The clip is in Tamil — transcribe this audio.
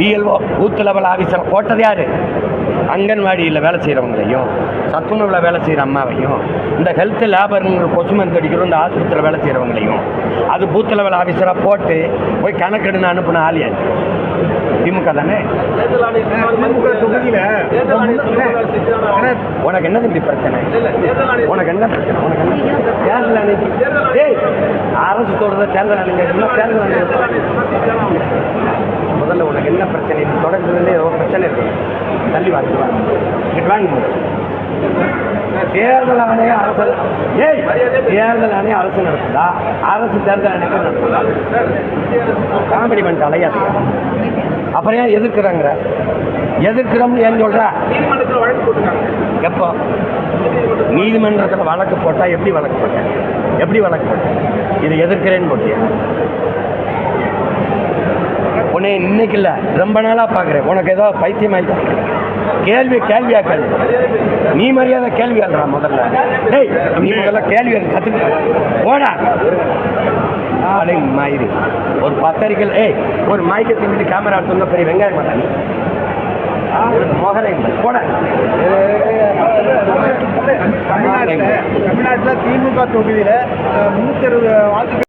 பிஎல்ஓ பூத் லெவல் ஆஃபீஸர் போட்டது யார்? அங்கன்வாடியில் வேலை செய்கிறவங்களையும் சத்துணவில் வேலை செய்கிற அம்மாவையும் இந்த ஹெல்த் லேபருங்கிற கொசு மருந்து அடிக்கிறோம் இந்த ஆஸ்பத்திரியில் வேலை செய்கிறவங்களையும் அது பூத் லெவல் ஆஃபீஸராக போட்டு போய் கணக்கெடுன்னு அனுப்பின ஆலியா திமுக தானே? திமுக உனக்கு என்ன தம்பி பிரச்சனை? உனக்கு என்ன பிரச்சனை? உனக்கு என்ன தேர்தல் அன்னைக்கு அரசு சொல்றத தேர்தல் அன்னைக்கு தேர்தல் அன்னைக்கு முதல்ல உனக்கு என்ன பிரச்சனை இது தொடக்கத்துலேருந்தே ஏதோ பிரச்சனை இருக்கு வாங்கி இங்கிட்டு வாங்கி. தேர்தல் ஆணையம் அரசு ஏய் தேர்தல் ஆணையம் அரசு நடத்துதா? அரசு தேர்தல் ஆணையம் நடத்துதா? காமெடி பண்ணிட்டு அலையாது அப்புறம் ஏன் எதிர்க்கிறாங்கிற? எதிர்க்கிறோம்னு ஏன் சொல்ற? எப்போ? நீதிமன்றத்தில் வழக்கு போட்டால் எப்படி வழக்கு போட்டேன்? எப்படி வழக்கு போட்டேன்? இது எதிர்க்கிறேன்னு போட்டியா? உன்னை இன்னைக்கு இல்லை ரொம்ப நாளாக பார்க்குறேன். உனக்கு ஏதோ பைத்தியம் ஆயிட்டா கேள்வி கேள்வியா கேள்வி நீ மரியாதை கேள்வி ஆள்றா முதல்ல. டேய் நீ முதல்ல கேள்வி கற்றுக்க போடா. நாளை மயிறு. ஒரு பத்தரிக்கல் ஏய் ஒரு மைக்கை தின்னுட்டு கேமரா எடுத்து பெரிய வெங்காயம் மாட்டாங்க மோகனை போட. தமிழ்நாட்டில் திமுக தொகுதியில முன்னூத்தி அறுபது வாக்கு